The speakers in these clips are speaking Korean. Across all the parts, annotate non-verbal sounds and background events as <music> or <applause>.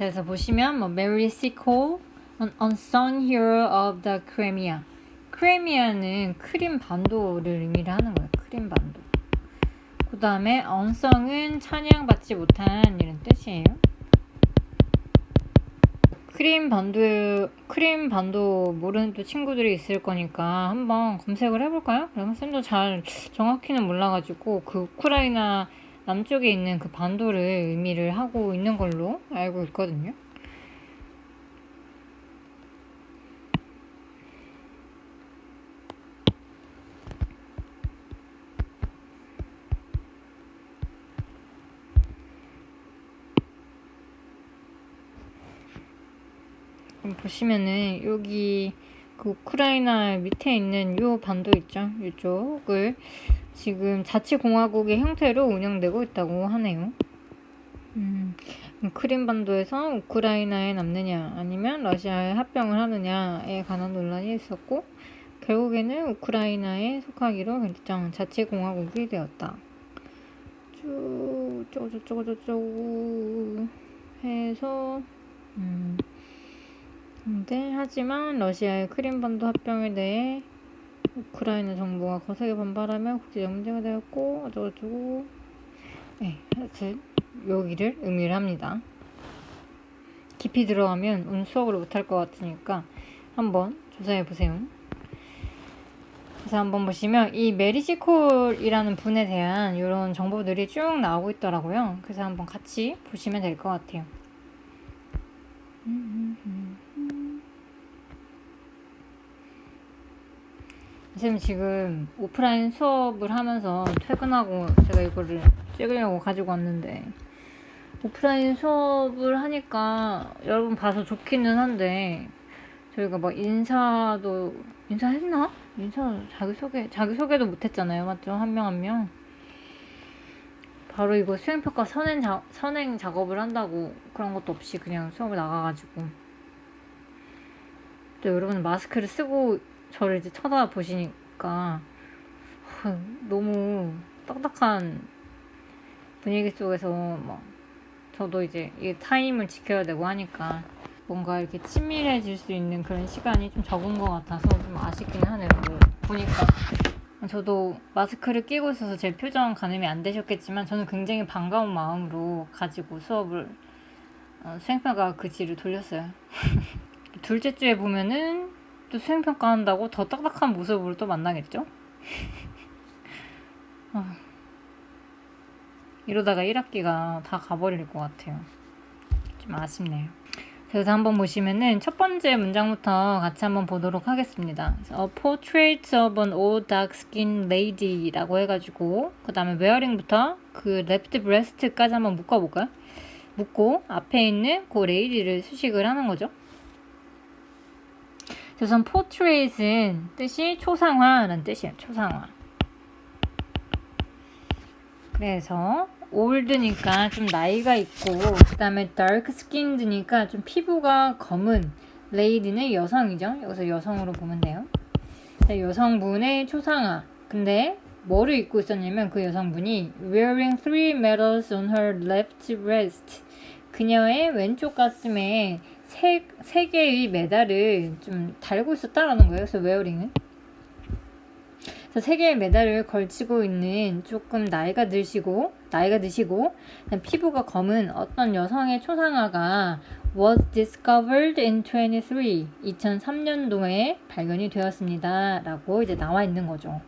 그래서 보시면 뭐 C. Cole, an unsung hero of the Crimea. 크레미아는 크림 반도를 의미를 하는 거예요. 크림 반도. 그 다음에 unsung은 찬양받지 못한 이런 뜻이에요. 크림 반도 크림 반도 모르는 또 친구들이 있을 거니까 한번 검색을 해볼까요? 그러면 쌤도 잘 정확히는 몰라가지고 그 우크라이나 남쪽에 있는 그 반도를 의미를 하고 있는 걸로 알고 있거든요. 보시면은 여기 그 우크라이나 밑에 있는 요 반도 있죠? 이쪽을 지금 자치공화국의 형태로 운영되고 있다고 하네요. 음, 크림 반도에서 우크라이나에 남느냐 아니면 러시아에 합병을 하느냐에 관한 논란이 있었고 결국에는 우크라이나에 속하기로 결정 자치공화국이 되었다. 쭉 쪼쪼쪼쪼쪼 해서 음. 근데 하지만 러시아의 크림반도 합병에 대해 우크라이나 정부가 거세게 반발하며 국제적 문제가 되었고 어쩌고저쩌고 네, 하여튼 여기를 의미를 합니다. 깊이 들어가면 오늘 수업을 못할 것 같으니까 한번 조사해 보세요. 그래서 한번 보시면 이 메리시콜이라는 분에 대한 이런 정보들이 쭉 나오고 있더라고요. 그래서 한번 같이 보시면 될 것 같아요. 선생님 지금 오프라인 수업을 하면서 퇴근하고 제가 이거를 찍으려고 가지고 왔는데 오프라인 수업을 하니까 여러분 봐서 좋기는 한데 저희가 막 인사도 인사했나? 인사 자기소개 자기소개도 못했잖아요 맞죠? 한 명 한 명 바로 이거 수행평가 선행, 자, 선행 작업을 한다고 그런 것도 없이 그냥 수업을 나가가지고 또 여러분 마스크를 쓰고 저를 이제 쳐다보시니까 너무 딱딱한 분위기 속에서 막 저도 이제 이 타임을 지켜야 되고 하니까 뭔가 이렇게 친밀해질 수 있는 그런 시간이 좀 적은 것 같아서 좀 아쉽긴 하네요. 뭐 보니까 저도 마스크를 끼고 있어서 제 표정 가늠이 안 되셨겠지만 저는 굉장히 반가운 마음으로 가지고 수업을 어, 수행평가 그지를 돌렸어요. <laughs> 둘째 주에 보면은 또 수행평가 한다고 더 딱딱한 모습으로 또 만나겠죠? <laughs> 아, 이러다가 1학기가 다 가버릴 것 같아요. 좀 아쉽네요. 그래서 한번 보시면은 첫 번째 문장부터 같이 한번 보도록 하겠습니다. A portrait of an old dark skinned lady라고 해가지고 그 다음에 wearing부터 그 left breast까지 한번 묶어볼까요? 묶고 앞에 있는 그 lady를 수식을 하는 거죠. 우선 portrait은 뜻이 초상화라는 뜻이에요. 초상화. 그래서 올드니까 좀 나이가 있고 그 다음에 dark skinned니까 좀 피부가 검은 레이디는 여성이죠. 여기서 여성으로 보면 돼요. 여성분의 초상화. 근데 뭐를 입고 있었냐면 그 여성분이 wearing three medals on her left breast. 그녀의 왼쪽 가슴에 세, 세 개의 메달을 좀 달고 있었다라는 거예요. 그래서 웨어링은. 그래서 세 개의 메달을 걸치고 있는 조금 나이가 드시고 나이가 드시고 피부가 검은 어떤 여성의 초상화가 was discovered in 23 2003년도에 발견이 되었습니다. 라고 이제 나와 있는 거죠.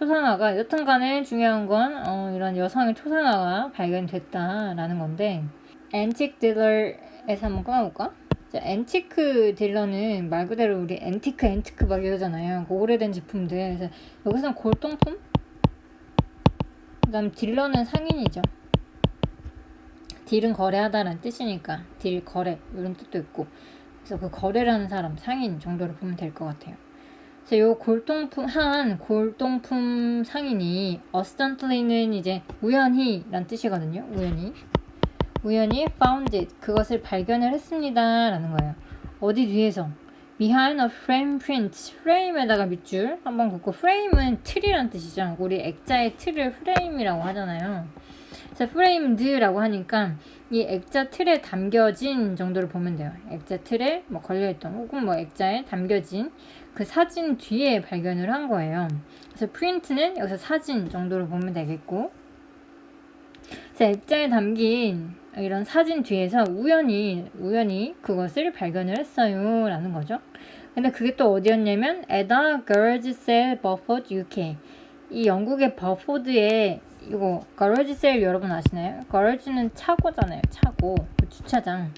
초상화가 여튼간에 중요한 건 어, 이런 여성의 초상화가 발견됐다라는 건데 앤틱 딜러 에서 한번 끊어볼까? 자, 앤티크 딜러는 말 그대로 우리 앤티크 앤티크 막 이러잖아요. 그 오래된 제품들. 그래서 여기서는 골동품? 그 다음 딜러는 상인이죠. 딜은 거래하다라는 뜻이니까 딜 거래 이런 뜻도 있고 그래서 그 거래라는 사람 상인 정도로 보면 될 것 같아요. 그래서 요 골동품 한 골동품 상인이 어스턴틀리는 이제 우연히란 뜻이거든요. 우연히 우연히 found it 그것을 발견을 했습니다 라는 거예요. 어디 뒤에서? behind a frame print. 프레임에다가 밑줄 한번 긋고 프레임은 틀이란 뜻이죠. 우리 액자의 틀을 프레임이라고 하잖아요. 자, 프레임드라고 하니까 이 액자 틀에 담겨진 정도를 보면 돼요. 액자 틀에 뭐 걸려있던 혹은 뭐 액자에 담겨진 그 사진 뒤에 발견을 한 거예요. 그래서 프린트는 여기서 사진 정도로 보면 되겠고, 자, 액자에 담긴 이런 사진 뒤에서 우연히 우연히 그것을 발견을 했어요 라는 거죠. 근데 그게 또 어디였냐면 에다 garage sale Beaufort UK 이 영국의 버포드에 이거 세일 여러분 아시나요? 가라지는 차고잖아요 차고. 그 주차장.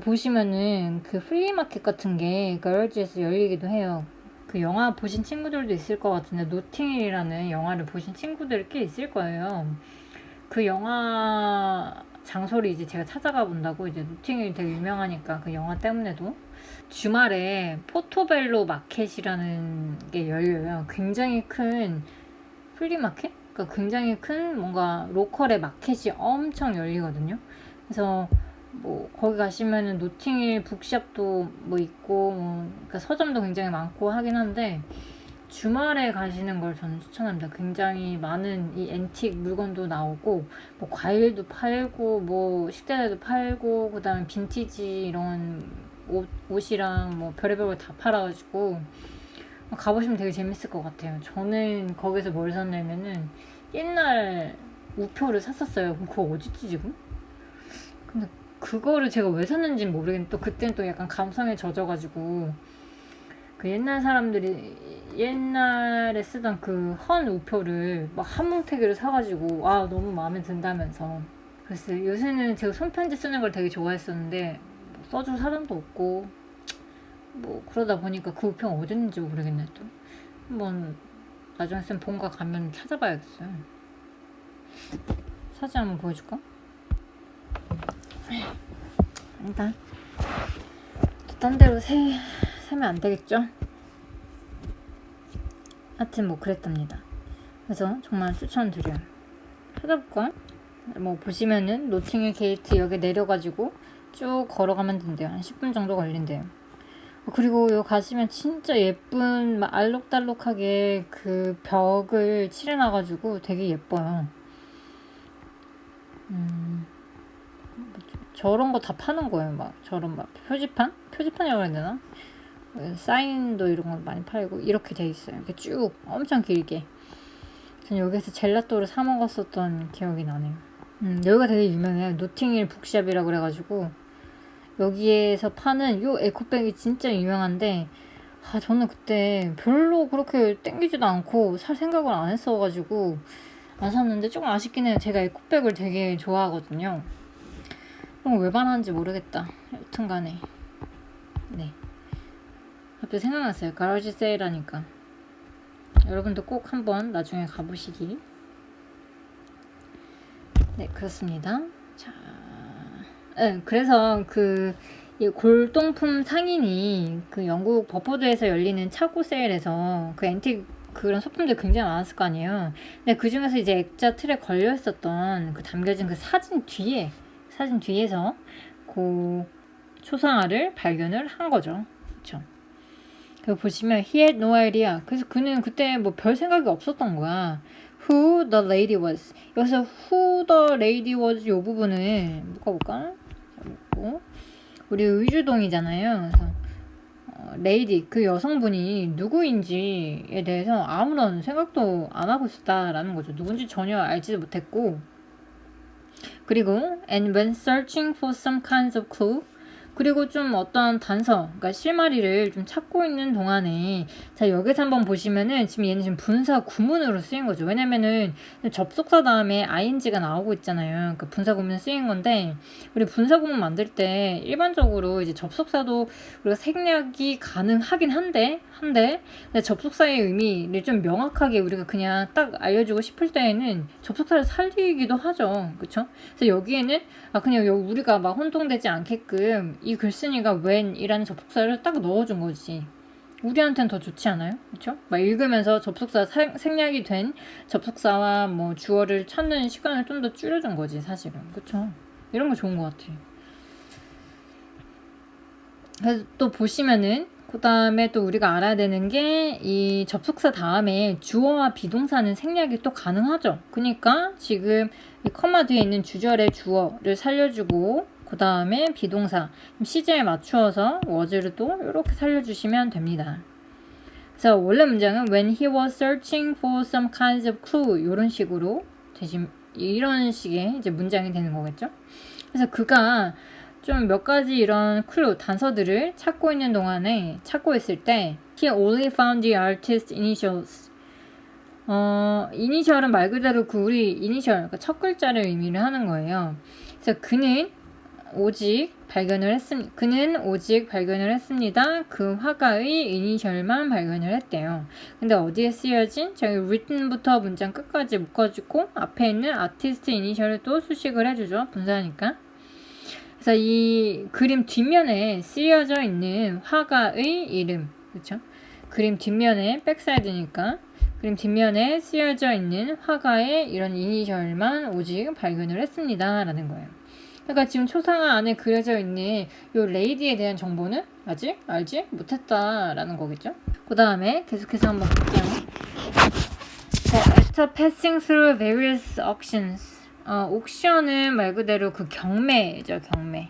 보시면은 그 플리마켓 같은 게 가라지에서 열리기도 해요. 그 영화 보신 친구들도 있을 것 같은데 노팅힐이라는 영화를 보신 친구들 꽤 있을 거예요. 그 영화 장소를 이제 제가 찾아가 본다고 이제 노팅힐 되게 유명하니까 그 영화 때문에도 주말에 포토벨로 마켓이라는 게 열려요. 굉장히 큰 플리마켓? 그러니까 굉장히 큰 뭔가 로컬의 마켓이 엄청 열리거든요. 그래서 뭐 거기 가시면은 노팅힐 북샵도 뭐 있고 뭐 그러니까 서점도 굉장히 많고 하긴 한데 주말에 가시는 걸 저는 추천합니다. 굉장히 많은 이 앤틱 물건도 나오고 뭐 과일도 팔고 뭐 식재료도 팔고 그다음에 빈티지 이런 옷, 옷이랑 뭐 별의별 걸 다 팔아가지고 가보시면 되게 재밌을 것 같아요. 저는 거기서 뭘 샀냐면은 옛날 우표를 샀었어요. 그거 어딨지 지금? 근데 그거를 제가 왜 샀는지는 모르겠는데 또 그때는 또 약간 감성에 젖어가지고 그 옛날 사람들이 옛날에 쓰던 그 헌 우표를 막 한 뭉태기를 사가지고 아 너무 마음에 든다면서. 그래서 요새는 제가 손편지 쓰는 걸 되게 좋아했었는데 뭐 써줄 사람도 없고 뭐 그러다 보니까 그 우표가 어디 있는지 모르겠네 또. 한번 나중에 쌤 본가 가면 찾아봐야겠어요. 사진 한번 보여줄까? 일단 딴 데로 세, 세면 안 되겠죠? 하여튼 뭐 그랬답니다. 그래서 정말 추천드려요. 찾아볼까? 뭐 보시면은 노팅힐 게이트 역에 내려가지고 쭉 걸어가면 된대요. 한 10분 정도 걸린대요. 그리고 여기 가시면 진짜 예쁜 막 알록달록하게 그 벽을 칠해놔가지고 되게 예뻐요. 음, 저런 거 다 파는 거예요. 막 저런 막 표지판? 표지판이라고 해야 되나? 사인도 이런 거 많이 팔고 이렇게 돼 있어요. 이렇게 쭉 엄청 길게. 전 여기서 젤라또를 사 먹었었던 기억이 나네요. 음, 여기가 되게 유명해요. 노팅힐 북샵이라고 그래가지고 여기에서 파는 요 에코백이 진짜 유명한데 아 저는 그때 별로 그렇게 땡기지도 않고 살 생각을 안 했어가지고 안 샀는데 조금 아쉽긴 해요. 제가 에코백을 되게 좋아하거든요. 그럼 왜 반하는지 모르겠다. 여튼 간에 네. 갑자기 생각났어요. 가라지 세일하니까. 여러분도 꼭 한번 나중에 가보시기. 네, 그렇습니다. 자, 네, 그래서 그, 이 골동품 상인이 그 영국 버포드에서 열리는 차고 세일에서 그 앤틱 그런 소품들 굉장히 많았을 거 아니에요. 근데 그 중에서 이제 액자 틀에 걸려 있었던 그 담겨진 그 사진 뒤에, 사진 뒤에서 그 초상화를 발견을 한 거죠. 그쵸. 그 보시면 he had no idea. 그래서 그는 그때 뭐 별 생각이 없었던 거야. Who the lady was. 여기서 who the lady was 요 부분을 묶어볼까? 우리 의주동이잖아요. 그래서 어, lady 그 여성분이 누구인지에 대해서 아무런 생각도 안 하고 있었다라는 거죠. 누군지 전혀 알지도 못했고 그리고 and when searching for some kinds of clue 그리고 좀 어떤 단서, 그러니까 실마리를 좀 찾고 있는 동안에 자 여기서 한번 보시면은 지금 얘는 지금 분사 구문으로 쓰인 거죠. 왜냐면은 접속사 다음에 ing가 나오고 있잖아요. 그러니까 분사 구문 쓰인 건데 우리 분사 구문 만들 때 일반적으로 이제 접속사도 우리가 생략이 가능하긴 한데 한데 접속사의 의미를 좀 명확하게 우리가 그냥 딱 알려주고 싶을 때에는 접속사를 살리기도 하죠. 그렇죠? 그래서 여기에는 아 그냥 우리가 막 혼동되지 않게끔 이 글쓴이가 when이라는 접속사를 딱 넣어준 거지. 우리한테는 더 좋지 않아요? 그렇죠? 막 읽으면서 접속사 사, 생략이 된 접속사와 뭐 주어를 찾는 시간을 좀 더 줄여준 거지 사실은 그렇죠? 이런 거 좋은 것 같아요. 그래서 또 보시면은 그 다음에 또 우리가 알아야 되는 게 이 접속사 다음에 주어와 비동사는 생략이 또 가능하죠. 그러니까 지금 이 커마 뒤에 있는 주절의 주어를 살려주고 그 다음에 비동사 시제에 맞추어서 워즈를 또 이렇게 살려주시면 됩니다. 그래서 원래 문장은 when he was searching for some kinds of clue 이런 식으로 되시 이런 식의 이제 문장이 되는 거겠죠. 그래서 그가 좀 몇 가지 이런 클루 단서들을 찾고 있는 동안에 찾고 있을 때 he only found the artist initials 어, 이니셜은 말 그대로 그 우리 이니셜, 그러니까 첫 글자를 의미를 하는 거예요. 그래서 그는 오직 발견을 했습니다. 그는 오직 발견을 했습니다. 그 화가의 이니셜만 발견을 했대요. 근데 어디에 쓰여진? 저기 written부터 문장 끝까지 묶어주고 앞에 있는 아티스트 이니셜을 또 수식을 해주죠. 분사니까. 그래서 이 그림 뒷면에 쓰여져 있는 화가의 이름, 그렇죠? 그림 뒷면에 백사이드니까 그림 뒷면에 쓰여져 있는 화가의 이런 이니셜만 오직 발견을 했습니다. 라는 거예요. 그러니까 지금 초상화 안에 그려져 있는 요 레이디에 대한 정보는 아직 알지 못했다라는 거겠죠. 그 다음에 계속해서 한번 볼게요. 자, after passing through various auctions. 어, 옥션은 말 그대로 그 경매죠, 경매.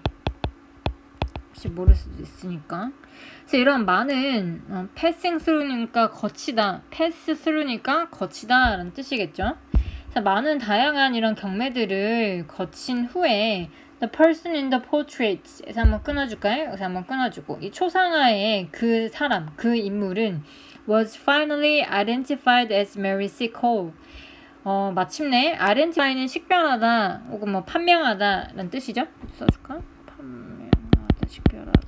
혹시 모를 수도 있으니까. 그래서 이런 많은 어, passing through니까 거치다, pass through니까 거치다라는 뜻이겠죠. 많은 다양한 이런 경매들을 거친 후에 the person in the portrait에서 한번 끊어줄까요? 여기서 한번 끊어주고 이 초상화의 그 사람, 그 인물은 was finally identified as Mary C. Cole. 어, 마침내 identify는 식별하다 혹은 뭐 판명하다라는 뜻이죠. 써줄까? 판명하다, 식별하다.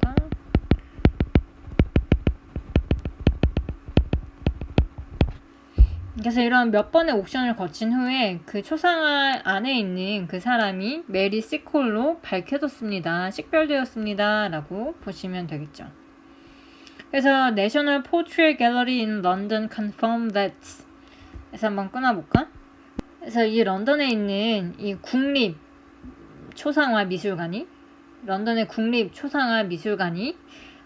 그래서 이런 몇 번의 옥션을 거친 후에 그 초상화 안에 있는 그 사람이 메리 시콜로 밝혀졌습니다. 식별되었습니다. 라고 보시면 되겠죠. 그래서 National Portrait Gallery in London confirmed that 그래서 한번 끊어볼까? 그래서 이 런던에 있는 이 국립 초상화 미술관이 런던의 국립 초상화 미술관이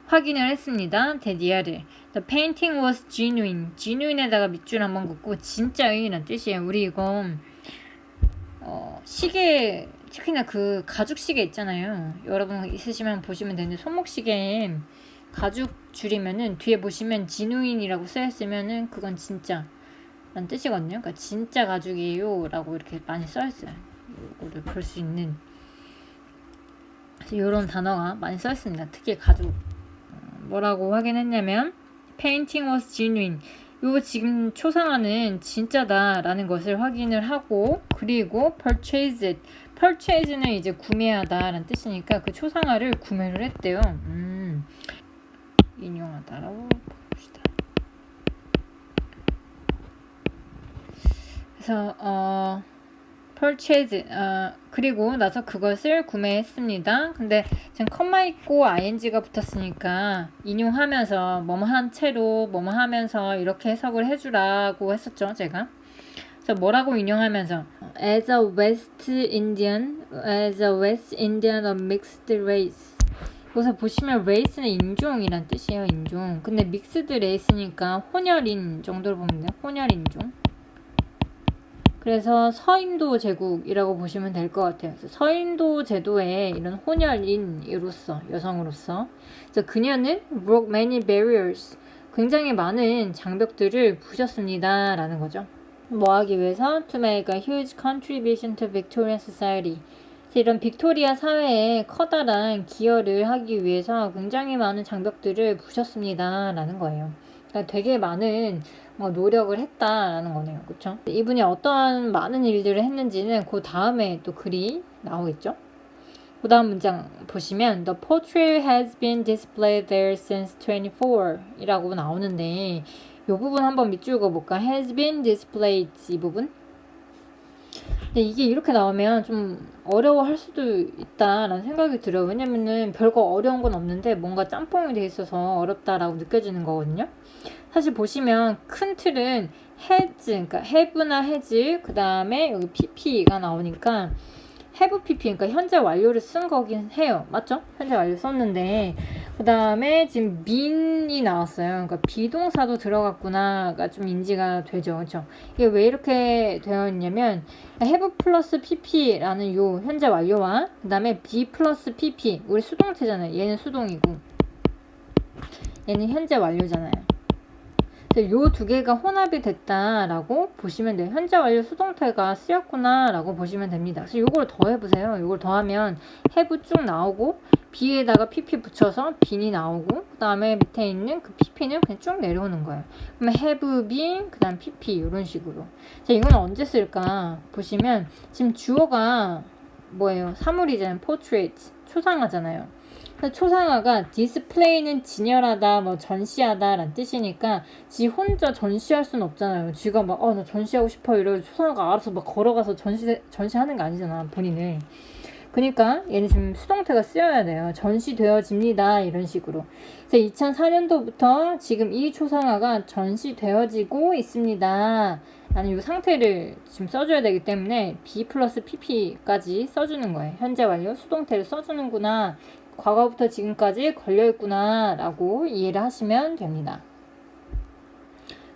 확인을 했습니다. 데디아를. The painting was genuine. genuine에다가 밑줄 한번 긋고 진짜의란 뜻이에요. 우리 이거 어, 시계 특히나 그 가죽 시계 있잖아요. 여러분 있으시면 보시면 되는데 손목 시계에 가죽 줄이면은 뒤에 보시면 genuine이라고 쓰여 있으면은 그건 진짜 란 뜻이거든요. 그러니까 진짜 가죽이에요라고 이렇게 많이 써 있어요. 이거를 볼 수 있는 이런 단어가 많이 써 있습니다. 특히 가죽 뭐라고 확인했냐면 painting was genuine. 요 지금 초상화는 진짜다라는 것을 확인을 하고 그리고 purchase it. purchase는 이제 구매하다라는 뜻이니까 그 초상화를 구매를 했대요. 음, 인용하다라고 봅시다. 그래서 어 purchase 어, 그리고 나서 그것을 구매했습니다. 근데 지금 컴마 있고 ing가 붙었으니까 인용하면서 뭐뭐 한 채로 뭐뭐 하면서 이렇게 해석을 해주라고 했었죠, 제가. 그래서 뭐라고 인용하면서 as a West Indian, as a West Indian of mixed race. 여기서 보시면 race는 인종이란 뜻이에요, 인종. 근데 mixed race니까 혼혈인 정도로 보면 돼요. 혼혈 인종. 그래서 서인도 제국이라고 보시면 될 것 같아요. 서인도 제도의 이런 혼혈인으로서 여성으로서 그녀는 broke many barriers 굉장히 많은 장벽들을 부셨습니다라는 거죠. 뭐 하기 위해서 to make a huge contribution to Victorian society 이런 빅토리아 사회에 커다란 기여를 하기 위해서 굉장히 많은 장벽들을 부셨습니다라는 거예요. 그러니까 되게 많은 뭐 노력을 했다라는 거네요. 그쵸? 이분이 어떠한 많은 일들을 했는지는 그 다음에 또 글이 나오겠죠? 그 다음 문장 보시면 The portrait has been displayed there since 24 이라고 나오는데 이 부분 한번 밑줄 그어볼까? has been displayed 이 부분 근데 이게 이렇게 나오면 좀 어려워할 수도 있다라는 생각이 들어요. 왜냐면은 별거 어려운 건 없는데 뭔가 짬뽕이 돼 있어서 어렵다라고 느껴지는 거거든요. 사실 보시면 큰 틀은 has, 그러니까 have나 has, 그 다음에 여기 pp가 나오니까 have pp, 그러니까 현재 완료를 쓴 거긴 해요. 맞죠? 현재 완료 썼는데 그 다음에 지금 민이 나왔어요. 그러니까 비동사도 들어갔구나가 좀 인지가 되죠. 그렇죠? 이게 왜 이렇게 되어 있냐면 have 플러스 pp라는 요 현재 완료와 그 다음에 be 플러스 pp 우리 수동태잖아요. 얘는 수동이고 얘는 현재 완료잖아요. 요 두 개가 혼합이 됐다라고 보시면 돼요. 현재 완료 수동태가 쓰였구나라고 보시면 됩니다. 그래서 요걸 더해보세요. 요걸 더하면 have 쭉 나오고 B에다가 PP 붙여서 빈이 나오고 그 다음에 밑에 있는 그 PP는 그냥 쭉 내려오는 거예요. 그러면 have been 그 다음 PP 이런 식으로. 자 이건 언제 쓸까 보시면 지금 주어가 뭐예요? 사물이잖아요. portrait 초상화잖아요. 초상화가 디스플레이는 진열하다, 뭐 전시하다라는 뜻이니까 지 혼자 전시할 수는 없잖아요. 지가 막 어 나 전시하고 싶어 이러고 초상화가 알아서 막 걸어가서 전시 전시하는 거 아니잖아 본인을. 그러니까 얘는 지금 수동태가 쓰여야 돼요. 전시되어집니다. 이런 식으로. 그래서 2004년도부터 지금 이 초상화가 전시되어지고 있습니다. 라는 이 상태를 지금 써줘야 되기 때문에 B 플러스 PP까지 써주는 거예요. 현재 완료 수동태를 써주는구나. 과거부터 지금까지 걸려있구나. 라고 이해를 하시면 됩니다.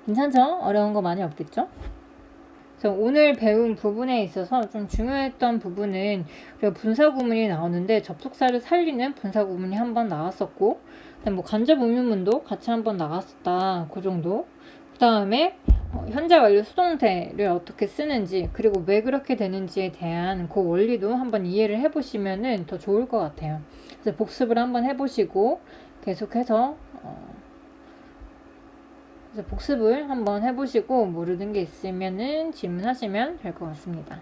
괜찮죠? 어려운 거 많이 없겠죠? 그래서 오늘 배운 부분에 있어서 좀 중요했던 부분은 우리가 분사 구문이 나오는데 접속사를 살리는 분사 구문이 한 번 나왔었고 뭐 간접 의문문도 같이 한 번 나왔었다 그 정도 그 다음에 어, 현재 완료 수동태를 어떻게 쓰는지 그리고 왜 그렇게 되는지에 대한 그 원리도 한번 이해를 해보시면은 더 좋을 것 같아요. 복습을 한번 해보시고 계속해서 어, 복습을 한번 해보시고 모르는 게 있으면은 질문하시면 될 것 같습니다.